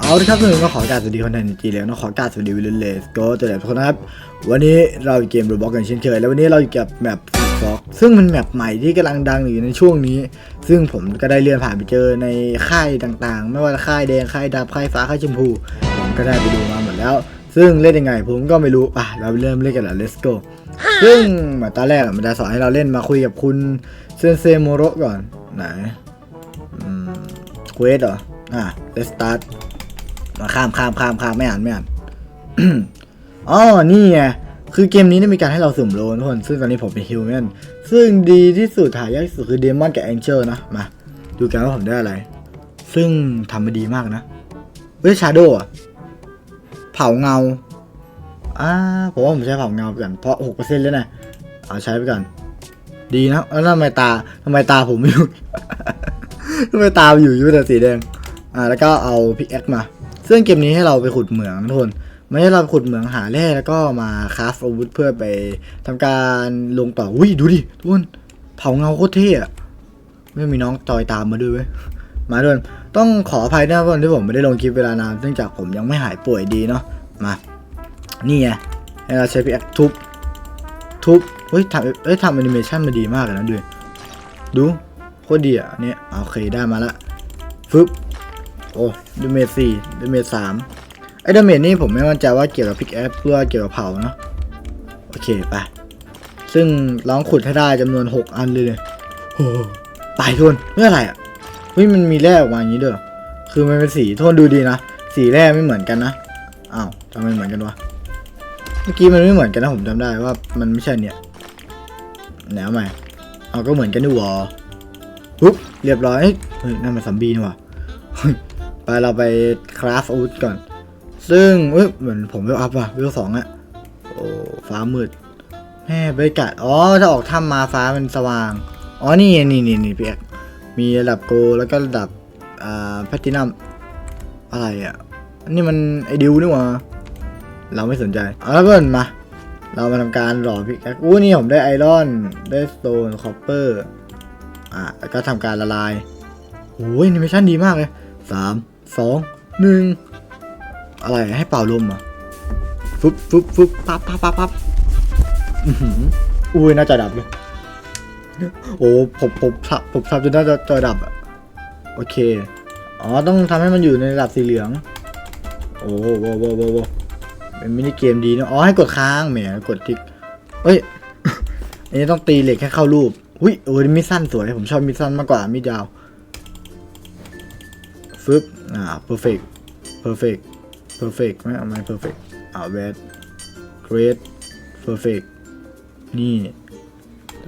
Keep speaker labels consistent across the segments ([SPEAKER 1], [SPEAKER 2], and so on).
[SPEAKER 1] เอาละครับทุกคนก็ขอกรารสวัสดีคนไทยในจีแล้วนะขอกรารสวัสดีวิลเลสก็ตัวแหลทุกคนนะครับ วันนี้เราอยู่เกมโรบอกกันเช่นเคย แล้ววันนี้เราอยู่กับแมปฟอกซึ่งมันแมปใหม่ที่กำลังดังอยู่ในช่วงนี้ ซึ่งผมก็ได้เลื่อนผ่านไปเจอในค่ายต่างๆ ไม่ว่าค่ายแดงค่ายดำค่ายฟ้าค่ายชมพู ผมก็ได้ไปดูมาหมดแล้ว ซึ่งเล่นยังไงผมก็ไม่รู้อะเราเริ่มเล่นกันแล้ว let's go ซึ่งมือนตอนแรกมันจะสอนให้เราเล่นมาคุยกับคุณเซนเซโมโรก่อนไหนอืมเควสเหรออะ let's start ข้ามข้ามข้ามข้ามไม่อ่านไม่อ่านอ๋อนี่ไงคือเกมนี้ได้มีการให้เราสุ่มโลนทุกคน ซึ่งตอนนี้ผมเป็นฮิวแมนซึ่งดีที่สุดหายากที่สุดคือเดมอนกับแองเจิลนะ มา ดูกันว่าผมได้อะไร ซึ่งทำมาดีมากนะเฮ้ยชาโดว์เผาเงาอ่าผมว่าผมใช้เผาเงาไปก่อนเพราะหกเปอร์เซ็นต์แล้วนะเอาใช้ไปก่อน ดีนะ แล้วทำไมตาทำไมตาผมไม่อยู่ทำไมตาอยู่อยู่แต่สีแดง อ่า แล้วก็เอาพิกแอคมา ซึ่งเกมนี้ให้เราไปขุดเหมืองนะทุกคนไม่ให้เราขุดเหมืองหาแร่แล้วก็มาคราฟอาวุธเพื่อไปทำการลงต่ออุ้ยดูดิทุกคนเผาเงาโคตรเท่อะไม่มีน้องจอยตามมาด้วยเว้ยมาด้วยต้องขออภัยนะวันที่ผมไม่ได้ลงคลิปเวลานานเนื่องจากผมยังไม่หายป่วยดีเนาะมานี่ไงให้เราใช้พิกแอคทุบทุบเฮ้ยทำเอ้ยทำแอนิเมชันมาดีมากเลยนะดูดูโคตรดีอะเนี่ยโอเคได้มาละฟึบ อ้ดาเมจสี่ดาเมจสามไอ้ดาเมจนี่ผมไม่มั่นใจว่าเกี่ยวกับพิกแอปเพื่อเกี่ยวกับเผาเนาะโอเคไปซึ่งลองขุดให้ได้จำนวน 6 อันเลยเลยโอ้ตายทวนเมื่ออะไรอะเฮ้ยมันมีแร่ออกมาอย่างนี้เด้อคือมันเป็นสีโทนดูดีนะสีแร่ไม่เหมือนกันนะอ้าวทำไมเหมือนกันวะเมื่อกี้มันไม่เหมือนกันนะผมจำได้ว่ามันไม่ใช่เนี่ยแนวใหม่เอาก็เหมือนกันนี่หวอปุ๊บเรียบร้อยเฮ้ยนั่นมันซัมบีนี่ว่า ไปเราไปคราฟอาวุธก่อน ซึ่งเอ้ยเหมือนผมเวลอัพว่ะเวลสองอะโอ้ฟ้ามืดแม่บรรยากาศอ๋อถ้าออกถ้ำมาฟ้ามันสว่าง อ๋อนี่นี่นี่นี่เปียกมีระดับโกแล้วก็ระดับอ่าแพทินัมอะไรอะนี่มันไอดิวนี่หว่าเราไม่สนใจเอาแล้วเพื่อนมา เรามาทำการหล่อพิกแอคอู้นี่ผมได้ไอรอนได้สโตนคอปเปอร์อ่าแล้วก็ทำการละลายโอ้ยนิเมชั่นดีมากเลยสาม สองหนึ่งอะไรให้เป่าลมอะฟึบฟึบฟึบปั๊บปั๊บปั๊บปั๊บอุ้ยน่าจะดับเลยโอ้ผมผมทับผมทำจนน่าจะจอดับอะโอเค อ๋อ ต้องทำให้มันอยู่ในระดับสีเหลือง โอ้โหโว้โว้โว้โว้เป็นมินิเกมดีนะ อ๋อ ให้กดค้างแหมกดทิกเอ้ย อันนี้ต้องตีเหล็กให้เข้ารูปหุ้ยโอ้ยมิดสั้นสวย ผมชอบมิดสั้นมากกว่ามิดยาวฟึบ อ่า perfect perfect perfect ไม่เอาไม่ perfect อ่า bad great perfect นี่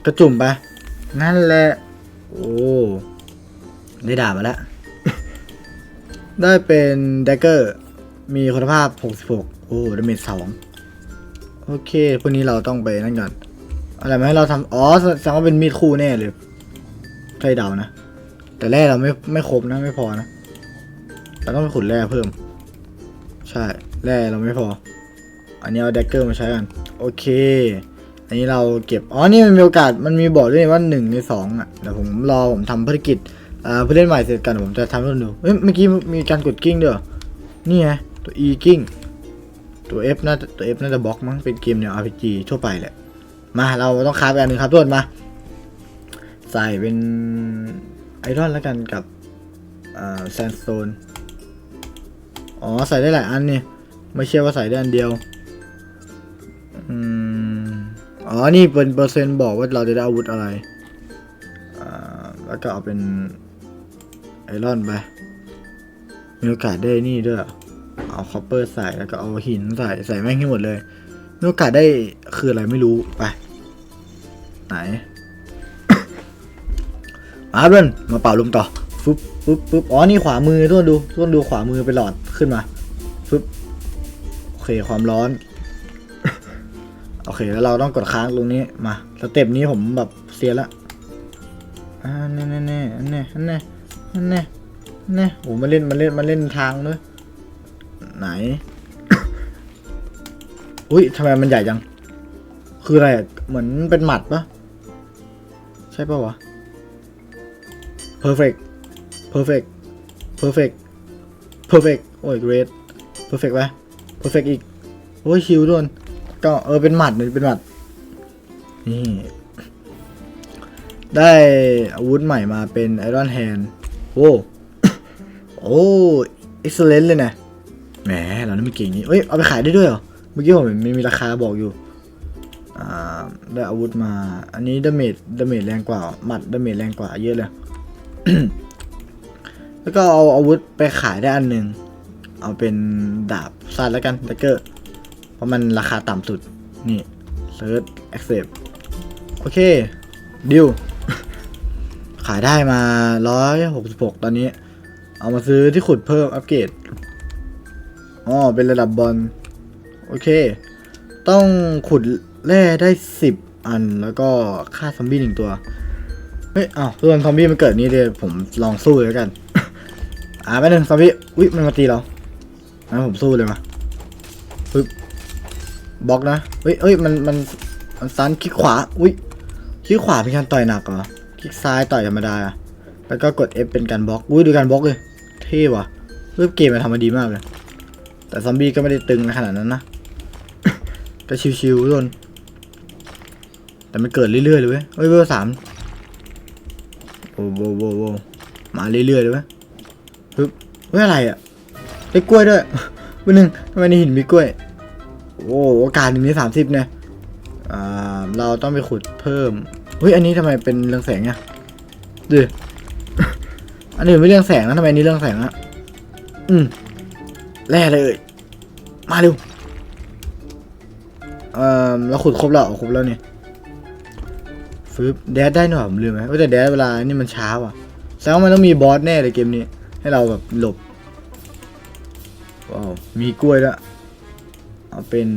[SPEAKER 1] กระจุ่มไป นั่นแหละ โอ้ ได้ดาบมาแล้ว ได้เป็น dagger มีคุณภาพ 66 โอ้ดาเมจ2โอเค พวกนี้เราต้องไปนั่นก่อน อะไรมาให้เราทำอ๋อแสดงว่าเป็นมีดคู่แน่เลย ใช่เดานะ แต่แร่เราไม่ไม่ครบนะ ไม่พอนะ เราต้องไปขุดแร่เพิ่ม ใช่แร่เราไม่พอ อันนี้เอาแดกเกอร์มาใช้กัน โอเค อันนี้เราเก็บ อ๋อ นี่มันมีโอกาส มันมีบอกด้วยว่าหนึ่งในสองอะ เดี๋ยวผมรอผมทำภารกิจอ่าผู้เล่นใหม่เสร็จกันผมจะทำให้ดูเฮ้ยเมื่อกี้มีการกดกิ้งด้วยเหรอนี่ไงตัว E กิ้งตัว F น่าตัว F น่าจะบล็อกมั้งเป็นเกมแนว RPG ทั่วไปแหละ มาเราต้องคราฟอันหนึ่งครับทุกคนมา ใส่เป็นไอรอนแล้วกันกับแซนสโตน อ๋อใส่ได้หลายอันนี่ไม่เชื่อว่าใส่ได้อันเดียวอืมอ๋อนี่เป็นเปอร์เซ็นต์บอกว่าเราจะได้อาวุธอะไรอ่าแล้วก็เอาเป็นไอรอนไปมีโอกาสได้นี่ด้วยเอาคอปเปอร์ใส่แล้วก็เอาหินใส่ใส่แม่งให้หมดเลยมีโอกาสได้คืออะไรไม่รู้ไป ไหน มาเพื่อนมาเป่าลมต่อฟึบ ฟึบฟึบอ๋อนี่ขวามือทุกคนดูทุกคนดูขวามือเป็นหลอดขึ้นมาฟึบโอเคความร้อน โอเค แล้วเราต้องกดค้างตรงนี้มาสเต็ปนี้ผมแบบเสียละอ่าแน่แน่แน่แน่แน่แน่แน่โอ้มาเล่นมาเล่นมาเล่นทางด้วยไหนอุ้ยทำไมมันใหญ่จัง คืออะไรเหมือนเป็นหมัดปะใช่ปะวะ perfect perfect perfect perfect โอ้ยเกรดเพอร์เฟกต์ไหมเพอร์เฟกต์อีก โอ้ยชิวด้วยก็เออเป็นหมัดเลยเป็นหมัด นี่ ได้อาวุธใหม่มาเป็นไอรอนแฮนโอ้โอ้เอ็กซ์เลนเลยนะแหมเรานี่มันเก่งนี่เอ้ย เอาไปขายได้ด้วยเหรอ เมื่อกี้ผมเห็นมันมีราคาบอกอยู่อ่าได้อาวุธมา อันนี้ดาเมจดาเมจแรงกว่า หมัดดาเมจแรงกว่าเยอะเลย แล้วก็เอาอาวุธไปขายได้อันหนึ่งเอาเป็นดาบสั้นแล้วกันดักเกอร์เพราะมันราคาต่ำสุด นี่เซิร์ชแอคเซปโอเค ดิว ขายได้มาร้อยหกสิบหกตอนนี้ เอามาซื้อที่ขุดเพิ่ม อัปเกรดอ๋อ เป็นระดับบอล โอเค ต้องขุดแร่ได้สิบอัน แล้วก็ฆ่าซอมบี้หนึ่งตัว เฮ้ยอ้าวส่วนซอมบี้มันเกิดนี้เลย ผมลองสู้เลยแล้วกัน อ่าไปหนึ่งซอมบี้อุ๊ยมันมาตีเรางั้นผมสู้เลยมาปึ๊บบล็อกนะเฮ้ยเฮ้ยมันมันมันซันคลิกขวาอุ๊ยคลิกขวาเป็นการต่อยหนักเหรอคลิกซ้ายต่อยธรรมดาแล้วก็กด F เป็นการบล็อกอุ้ยดูการบล็อกเลยเท่ว่ะเริ่มเกมมันทำมาดีมากเลย แต่ซอมบี้ก็ไม่ได้ตึงในขนาดนั้นนะก็ชิวๆทุกคนแต่มันเกิดเรื่อยๆเลยเว้ยเฮ้ยเบอร์สามโอ้โหโว้โว้มาเรื่อยๆเลยเว้ย ปึ๊บเฮ้ยอะไรอะได้กล้วยด้วยวันหนึ่งทำไมในหินมีกล้วย โอ้โอกาสหนึ่งในสามสิบเนี่ยอ่าเราต้องไปขุดเพิ่มเฮ้ยอันนี้ทำไมเป็นเรื่องแสงเนี่ยดูดิอันนี้ไม่เรื่องแสงนะทำไมนี้เรื่องแสงอะอืมแร่เลยมาเร็วเอ่อเราขุดครบแล้วครบแล้วเนี่ยฟืบแดดได้หน่อยผมลืมไหมว่าแต่แดดเวลานี่มันช้าว่ะแสดงว่ามันต้องมีบอสแน่เลยเกมนี้ ให้เราแบบหลบว้าวมีกล้วยแล้วเอาเป็น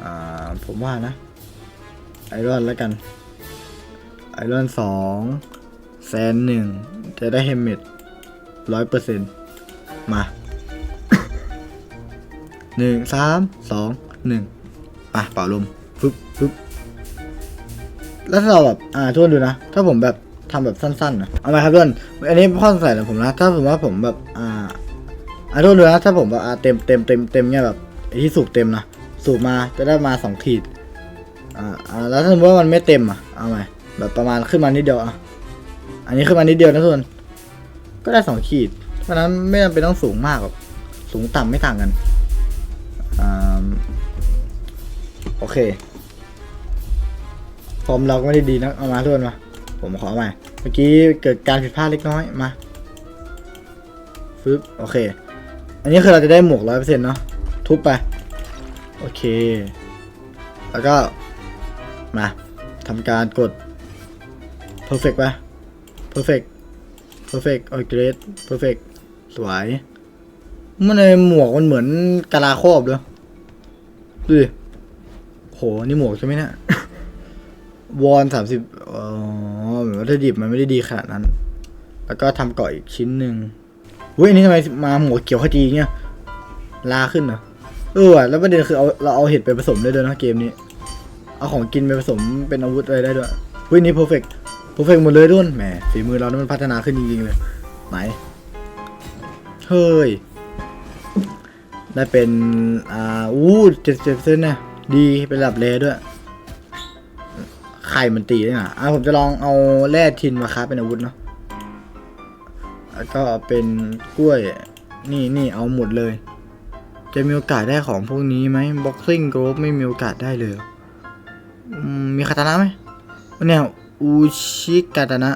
[SPEAKER 1] อ่า ผมว่านะ ไอรอนแล้วกัน ไอรอนสองแซนหนึ่งจะได้เฮมเมดร้อยเปอร์เซ็นต์มาหนึ่งสามสองหนึ่งอะเป่าลมฟึบฟึบแล้วถ้าเราแบบ อ่าทุกคนดูนะ ถ้าผมแบบ ทำแบบสั้นๆนะเอาไหมครับทุกคนอันนี้ข้อสงสัยของผมนะ ถ้าสมว่าผมแบบอ่าอ่าทุกคนดูนะถ้าผมแบบอ่าเต็มเต็มเต็มเต็มเนี่ยแบบไอที่สูบเต็มนะสูบมาจะได้มาสองขีดอ่าแล้วถ้าสมมติว่ามันไม่เต็มอะเอาไหมแบบประมาณขึ้นมานิดเดียวอะอันนี้ขึ้นมานิดเดียวนะทุกคนก็ได้สองขีด เพราะฉะนั้นไม่จำเป็นต้องสูงมากหรอกสูงต่ำไม่ต่างกันอ่าโอเคฟอร์มเราก็ไม่ได้ดีนะเอามาทุกคนมา ผมขอเอาใหม่เมื่อกี้เกิดการผิดพลาดเล็กน้อยมาฟึบโอเค อันนี้คือเราจะได้หมวกร้อยเปอร์เซ็นต์เนาะทุบไป โอเค แล้วก็มาทำการกด perfect ไป perfect perfect โอ้ย great perfect สวยมันในหมวกมันเหมือนกะลาครอบเลยดูดิโห นี่หมวกใช่ไหมเนี่ยวอนสามสิบเอ๋อ เหมือนวัตถุดิบมันไม่ได้ดีขนาดนั้น แล้วก็ทำเกาะอีกชิ้นหนึ่งเฮ้ยอันนี้ทำไมมาหมวกเขียวขจีเงี้ยลาขึ้นเหรอเออแล้วประเด็นคือเอาเราเอาเห็ดไปผสมได้ด้วยนะเกมนี้ เอาของกินไปผสมเป็นอาวุธอะไรได้ด้วยเฮ้ยนี่ perfect perfect หมดเลยด้วยแหมฝีมือเรานี่มันพัฒนาขึ้นจริงๆเลยไหนเฮ้ยได้เป็น อ่า อู้เจ็ดเจ็ดเซนเนี่ยดี เป็นระดับเลด้วย ไข่มันตีด้วยนะอะผมจะลองเอาแร่ทินมาค้าเป็นอาวุธเนาะแล้วก็เป็นกล้วย นี่นี่เอาหมดเลย จะมีโอกาสได้ของพวกนี้ไหมบ็อกซิ่งโกรฟไม่มีโอกาสได้เลยมีคาตานะไหมเนี่ยอูชิกาตานะ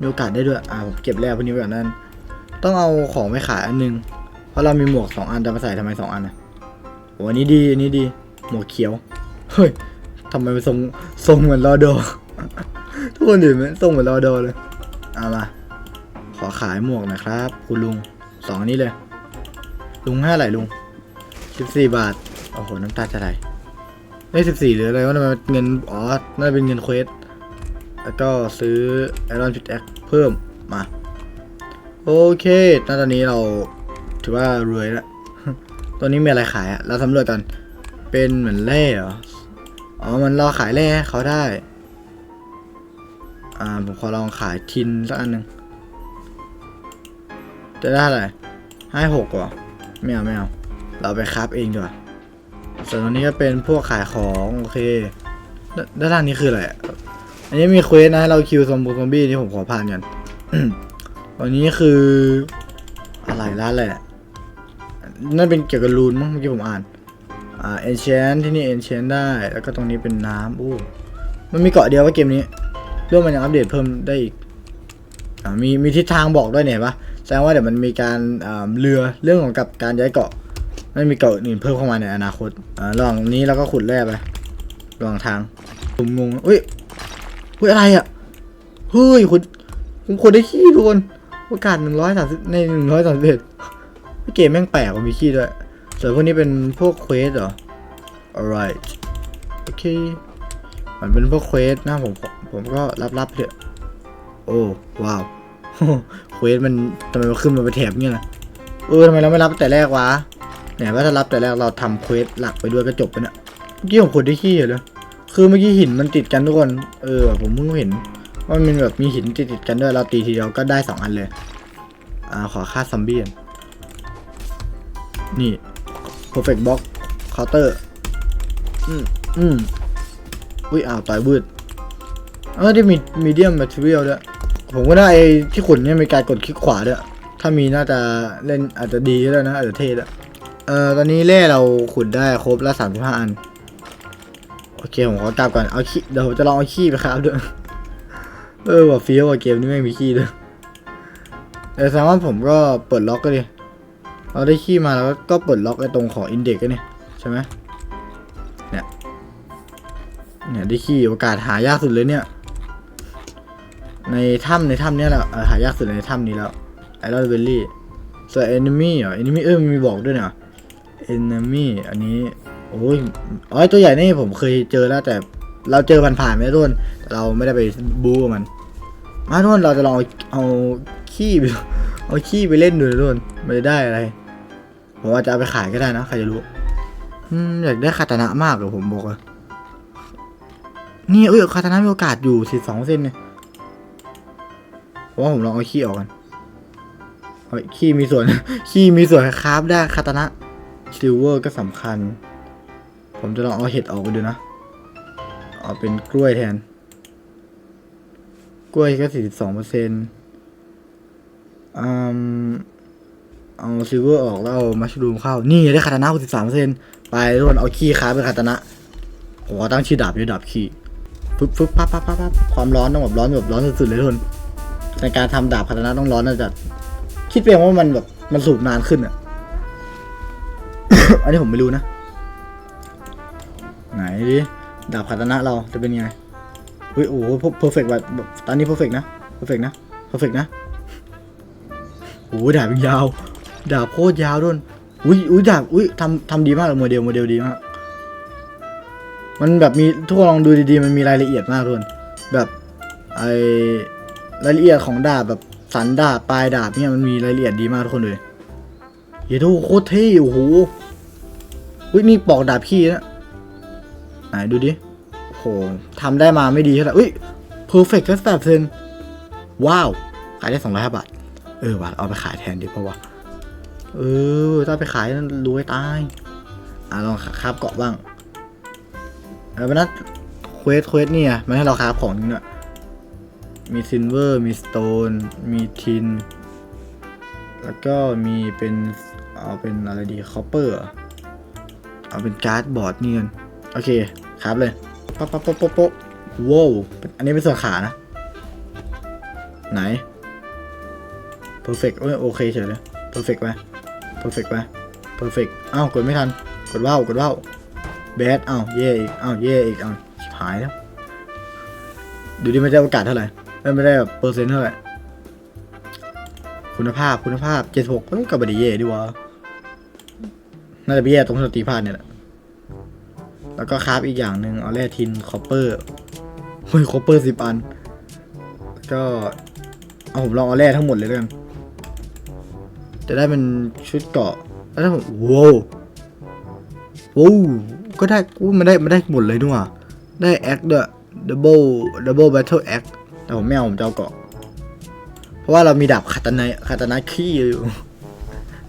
[SPEAKER 1] มีโอกาสได้ด้วย อ่าผมเก็บแร่พวกนี้ไว้ก่อนนั่น ต้องเอาของไปขายอันหนึง เพราะเรามีหมวกสองอันจะมาใส่ทำไมสองอันอะโอ้อันนี้ดีอันนี้ดี หมวกเขียว เฮ้ย ทำไมมันทรงทรงเหมือนรอดอทุกคนเห็นไหมทรงเหมือนรอดอเลยเอามาขอขายหมวกนะครับ คุณลุงสองอันนี้เลย ลุงให้อะไรลุงสิบสี่บาทโอ้โหน้ำตาจะไหลได้สิบสี่หรืออะไรวะทำไมเงินอ๋อน่าจะเป็นเงินเควสแล้วก็ซื้อไอรอนพิทแอคเพิ่มมาโอเคตอนนี้เราถือว่ารวยแล้วตัวนี้มีอะไรขายอะเราสำรวจกันเป็นเหมือนแร่เหรอ อ๋อ มันราขายแร่เขาได้ อ่า ผมขอลองขายทินสักอันหนึ่งจะได้เท่าไรให้หกเหรอไม่เอาไม่เอา เราไปคราฟเองดีกว่า ส่วนตรงนี้ก็เป็นพวกขายของ โอเค ด้านล่างนี้คืออะไร อันนี้มีเควสนะให้เราคิวซอมบูซอมบี้ที่ผมขอผ่านกันตอนนี้คืออะไรร้านอะไรอะนั่นเป็นเกี่ยวกับรูนมั้งเมื่อกี้ผมอ่าน อ่าเอนเชนที่นี่เอนเชนได้แล้วก็ตรงนี้เป็นน้ำอู้มันมีเกาะเดียวว่าเกมนี้เรื่องมันยังอัปเดตเพิ่มได้อีกอ่ามีมีทิศทางบอกด้วยเนี่ยปะแสดงว่าเดี๋ยวมันมีการอ่าเรือเรื่องของกับการย้ายเกาะไม่มีเกาะอื่นเพิ่มเข้ามาในอนาคตอ่าระหว่างนี้เราก็ขุดแร่ไประหว่างทางผมงงอุ้ยอุ้ยอะไรอะเฮ้ยคุณผมขุดได้ขี้ทุกคนโอกาสหนึ่งร้อยสามสิบในหนึ่งร้อยสามสิบเอ็ดเกมแม่งแปลกว่ามีขี้ด้วย ส่วนพวกนี้เป็นพวกเควสเหรอ alright โอเค มันเป็นพวกเควสนะผมผมก็รับรับเถอะ โอ้ว้าวเควสมันทำไมมันขึ้นมาเป็นแถบเงี้ยล่ะเออทำไมเราไม่รับแต่แรกวะเนี่ยว่าถ้ารับแต่แรกเราทำเควสหลักไปด้วยก็จบไปเนี่ยเมื่อกี้ผมขุดได้ขี้เหรอคือเมื่อกี้หินมันติดกันทุกคน เออผมเพิ่งเห็นว่ามันแบบมีหินติดติดกันด้วยเราตีทีเดียวก็ได้สองอันเลย อ่าขอค่าซัมบี้นี่ perfect box counter อืมอืมอุ้ยอ้าวต่อยบืดเออที่มีมีเดียมแมทเทียลด้วย ผมก็ได้ไอ้ที่ขุดเนี่ยมีการกดคลิกขวาด้วย ถ้ามีน่าจะเล่นอาจจะดีก็ได้นะ อาจจะเท่ด้วยเออตอนนี้เล่เราขุดได้ครบละสามสิบห้าอัน โอเค ผมขอกลับก่อน เอาขี้เดี๋ยวผมจะลองเอาขี้ไปครับด้วย เออว่าฟีลว่าเกมนี้ไม่งมีขี้ด้วยแต่แสดงว่าผมก็เปิดล็อกก็ดิ เราได้ขี้มาแล้วก็เปิดล็อกไอ้ตรงของอินเด็กก็เนี่ยใช่ไหมเนี่ยเนี่ยได้ขี้โอกาสหายากสุดเลยเนี่ย ในถ้ำในถ้ำเนี้ยแหละหายากสุดในถ้ำนี้แล้วไอรอนเวลลี่ส่วน enemy เหรอ enemy เออมันมีบอกด้วยเนี่ย enemy อันนี้โอ้ยอ๋อตัวใหญ่นี่ผมเคยเจอแล้วแต่เราเจอมันผ่านๆไม่ได้ทุนเราไม่ได้ไปบู๊มันมาทุนเราจะลองเอาขี้ไปเอาขี้ไปเล่นดูนะทุนมันจะได้อะไร ผมว่าจจะเอาไปขายก็ได้นะใครจะรู้อืมอยากได้คาตานะมากเลยผมบอกเลยนี่เอ้ยคาตานะมีโอกาสอยู่สิบสองเซนเนี่ยเพราะว่าผมลองเอาขี้ออกกันเฮ้ยขี้มีส่วน ขี้มีส่วนคราฟได้คาตานะซิลเวอร์ก็สำคัญ ผมจะลองเอาเห็ดออกไปดูนะ เอาเป็นกล้วยแทน กล้วยก็สี่สิบสองเปอร์เซ็นต์อืม เอาซิลเวอร์ออกแล้วเอามัชรูมเข้า นี่ได้คาตานะหกสิบสามเปอร์เซ็นต์ไปทุกคนเอาขี้คราเป็นคาตานะผมขอตั้งชื่อดาบชื่ดาบขี้ฟึบฟึบปั๊บปั๊บปั๊บปั๊บความร้อนต้องแบบร้อนแบบร้อนสุดๆเลยทุกคนในการทำดาบพัฒนาต้องร้อนนะจัดคิดเพียงว่ามันแบบมันสูบนานขึ้นอะอันนี้ผมไม่รู้นะ ไหนดิดาบพัฒนาเราจะเป็นไงเฮ้ยโอ้โหเพอร์เฟกต์แบบตอนนี้เพอร์เฟกต์นะเพอร์เฟกต์นะเพอร์เฟกต์นะโอ้โหดาบยาว ดาบโคตรยาวด้วยอุ้ยอุ้ยดาบอุ้ยทำทำดีมากเลยโมเดลโมเดลดีมาก มันแบบมีทุกคนลองดูดีๆ มันมีรายละเอียดมากทุกคนแบบไอรายละเอียดของดาบแบบสันดาบปลายดาบเนี่ยมันมีรายละเอียดดีมากทุกคนเลยเฮ้ยทุกโคตรเท่โอ้โหเฮ้ยนี่ปอกดาบขี้นะไหนดูดิโอ้โหทำได้มาไม่ดีเท่าไหร่อุ้ยเพอร์เฟกต์แค่แปดเซนว้าว ขายได้สองร้อยห้าบาท เออว่ะเอาไปขายแทนดีเพราะว่า เออ ถ้าไปขายนั่นรวยตาย อะลองคาบเกาะบ้างเออมันนัดเควสเควสเนี่ยมันให้เราคาฟของนี่เนี่ยมีซิลเวอร์ มีสโตน มีทิน แล้วก็มีเป็นเอาเป็นอะไรดีคอปเปอร์เอาเป็นการ์ดบอร์ดนี่กันโอเคครับเลยป๊อปป๊อปป๊อปป๊อปป๊อปว้าวอันนี้เป็นส่วนขานะ ไหน perfect โอเคเฉยเลย perfect ไหม perfect ไหม perfect อ้าวกดไม่ทัน กดว่าวกดว่าวแบดอ้าวเย่อีกอ้าวเย่อีกอ้าวชิบหายแล้วดูดิไม่ได้โอกาสเท่าไหร่ไม่ได้แบบเปอร์เซ็นต์เท่าไหร่คุณภาพคุณภาพเจ็ดหกเอ้ยก็ไม่ได้เย่ดีวะน่าจะไปแย่ตรงสตีพลาดเนี่ยแหละแล้วก็คราฟอีกอย่างหนึ่งเอาแร่ทินคอปเปอร์เฮ้ยคอปเปอร์สิบอัน ก็เอาผมลองเอาแร่ทั้งหมดเลยแล้วกัน จะได้เป็นชุดเกาะ แล้วถ้าผมว้าวโอ้ก็ได้กูมันได้มันได้หมดเลยด้วยว่ะได้แอคด้วยดับเบิลดับเบิลแบทเทิลแอคแต่ผมไม่เอาผมจะเอาเกาะ เพราะว่าเรามีดาบคาตานะคาตานะขี้อยู่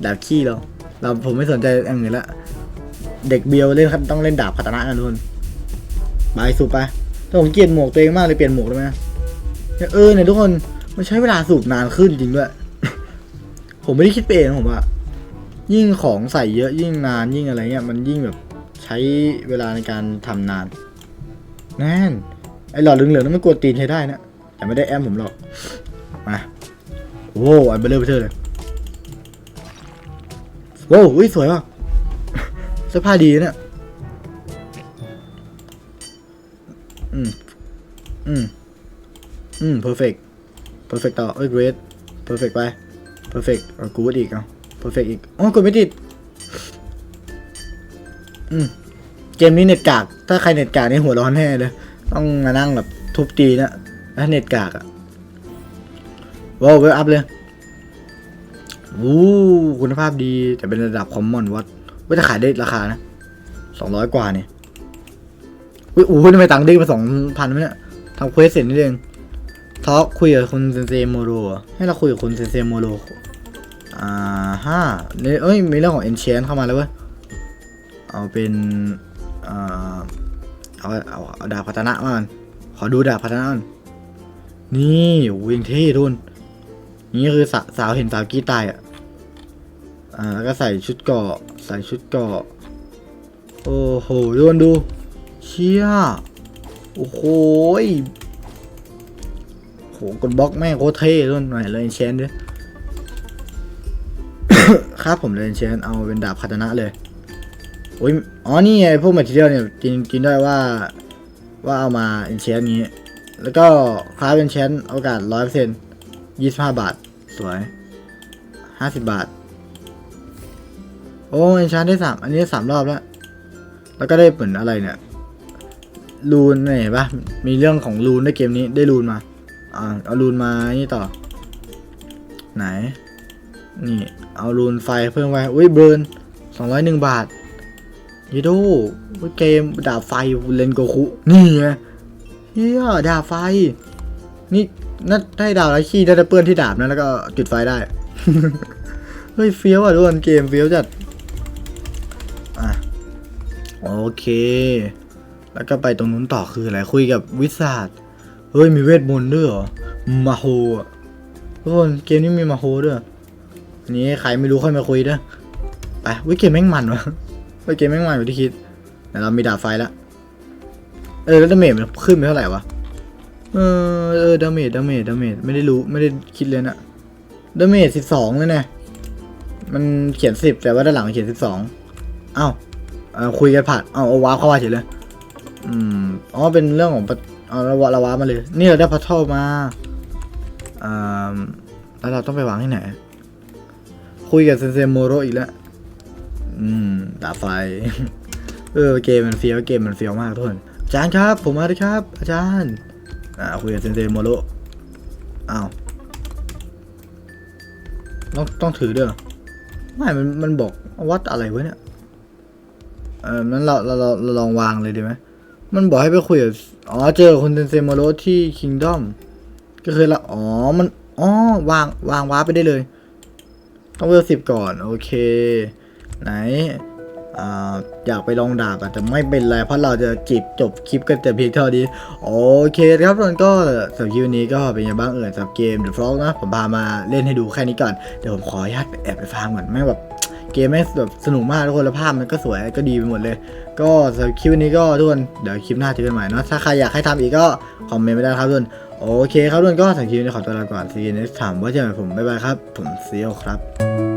[SPEAKER 1] ดาบขี้เรา เราผมไม่สนใจอย่างอื่นละเด็กเบียวเล่นครับต้องเล่นดาบคาตานะกันทุกคนไปสูบไปแต่ผมเกลียดหมวกตัวเองมากเลยเปลี่ยนหมวกได้ไหมเออเนี่ยทุกคนมันใช้เวลาสูบนานขึ้นจริงด้วย ผมไม่ได้คิดไปเองนผมว่า ยิ่งของใส่เยอะยิ่งนานยิ่งอะไรเงี้ยมันยิ่งแบบใช้เวลาในการทำนานแน่นไอหลอดเหลืองๆนั้นมันกดตีนใช้ได้นะแต่ไม่ได้แอมผมหรอกมาโอ้อันเบลเลอร์ไปเทอร์เลยโว้อุ้ยสวยว่ะเสื้อผ้าดีนะเนี่ยอืม อืม อืม เพอร์เฟกเพอร์เฟกต่อ เอ้ยเกรดเพอร์เฟกไป เพอร์เฟกเอากูดอีกเอาเพอร์เฟกอีกอ๋อกดไม่ติด อืม เกมนี้เน็ตกาก ถ้าใครเน็ตกากนี่หัวร้อนแน่เลย ต้องมานั่งแบบทุบตีนะถ้าเน็ตกากอะว้าวเวลอัพเลยวู้คุณภาพดี แต่เป็นระดับคอมมอนวัดว่าจะขายได้ราคานะสองร้อยกว่านี่อุ้ยโอ้ยทำไมตังค์ดิ้งมาสองพันไหมเนี่ยทำเควสเสร็จนิดเอง ทอลคุยกับคุณเซนเซโมโรให้เราคุยกับคุณเซนเซโมโรอ่าฮ่าเนี่ยเอ้ยมีเรื่องของเอนเชนเข้ามาแล้วเว้ยเอาเป็นอ่าเอาเอาเอาดาบพัฒนะมาก่อนขอดูดาบพัฒนะก่อนนี่โอ้ยยังเท่ทุนนี่คือสาสาวเห็นสาวกี้ตายอะอ่าแล้วก็ใส่ชุดเกาะใส่ชุดเกาะโอ้โหดูมันดู เชี่ยโอ้โห กดบล็อกแม่งโคตรเท่ทุนหน่เลยเชนด้วยครับผมเลยเชนเอาเป็นดาบคาตานะเลยโอ้ยอ๋อนี่ไงพวกแมทเทียลเนี่ยกินกินได้ว่าว่าเอามาเอนเชนนี้ แล้วก็คราฟเอนเชนโอกาสร้อยเปอร์เซ็นต์ยี่สิบห้าบาท สวยห้าสิบบาท โอ้เอนเชนได้สามอันนี้สามรอบแล้ว แล้วก็ได้เหมือนอะไรเนี่ยรูนเนี่ยเห็นปะมีเรื่องของรูนในเกมนี้ได้รูนมา อ่าเอารูนมานี่ต่อ ไหน นี่ เอารูนไฟเพิ่มไว้อุ้ยเบิร์นสองร้อยหนึ่งบาทยีโดเกมดาบไฟเลนโกคุ นี่ไงเฮียดาบไฟ นี่น่าได้ดาบแล้วขี้ได้แต่เปื้อนที่ดาบนะแล้วก็จุดไฟได้ เฮ้ยเฟี้ยวอะทุกคนเกมเฟี้ยวจัด อะ โอเค แล้วก็ไปตรงนู้นต่อคืออะไรคุยกับวิสาด เฮ้ยมีเวทมนต์ด้วยเหรอมาโฮอะทุกคนเกมนี้มีมาโฮด้วยอันนี้ใครไม่รู้ค่อยมาคุยเด้อไปวิเกมแม่งมันวะเฮ้ยเกมแม่งใหม่กว่ที่คิดแต่เรามีดาบไฟแล้วเออแล้วดาเมจมันขึ้นไปเท่าไหร่วะเออเออดาเมจดาเมจดาเมจไม่ได้รู้ไม่ได้คิดเลยนะดาเมจสิบสองเลยนี่ยมันเขียนสิบแต่ว่าด้านหลังเขียนสิบสองเอ้าเออคุยกันผ่านเอ้าเอาว้าเข้ามาเฉยเลยอืมอ๋อเป็นเรื่องของ เอาเราวะเราว้าร์ปมาเลย นี่เราได้พัทเทิลมาอ่าแล้วเราต้องไปวางที่ไหน คุยกับเซนเซโมโรอีกแล้ว อืมดาบไฟ เออเกมมันเฟี้ยวเกมมันเฟี้ยวมากทุกคน อาจารย์ครับ ผมมาแล้วครับ อาจารย์ อ่าคุยกับเซนเซโมโรอ้าว ต้องต้องถือด้วยเหรอไม่ มันมันบอกวัดอะไรวะเนี่ย เออนั้นเราเราเราลองวางเลยดีไหม มันบอกให้ไปคุยกับอ๋อเจอคุณเซนเซโมโรที่คิงดอมก็คือละอ๋อมันอ๋อวางวางว้าร์ปไปได้เลย ต้องเวลสิบก่อน โอเค ไหนอ่าอยากไปลองดาบอะแต่ไม่เป็นไรเพราะเราจะจีบจบคลิปกันแต่เพียงเท่านี้ โอเคครับทุกคนก็สำหรับคลิปวันนี้ก็เป็นยังไงบ้างเอ่ยสำหรับเกม The Frog นะ ผมพามาเล่นให้ดูแค่นี้ก่อน เดี๋ยวผมขออนุญาตแอบไปฟังก่อนแม่แบบ เกมแม่งแบบสนุกมากทุกคนแล้วภาพมันก็สวยก็ดีไปหมดเลย ก็สำหรับคลิปวันนี้ก็ทุกคนเดี๋ยวคลิปหน้าเจอกันใหม่เนาะถ้าใครอยากให้ทำอีกก็คอมเมนต์ไม่ได้ครับทุกคนโอเคครับทุกคนก็สำหรับคลิปนี้ขอตัวลาก่อน see you next time ไว่าเจอกันผมบ๊ายบายครับ ผมเซียวครับ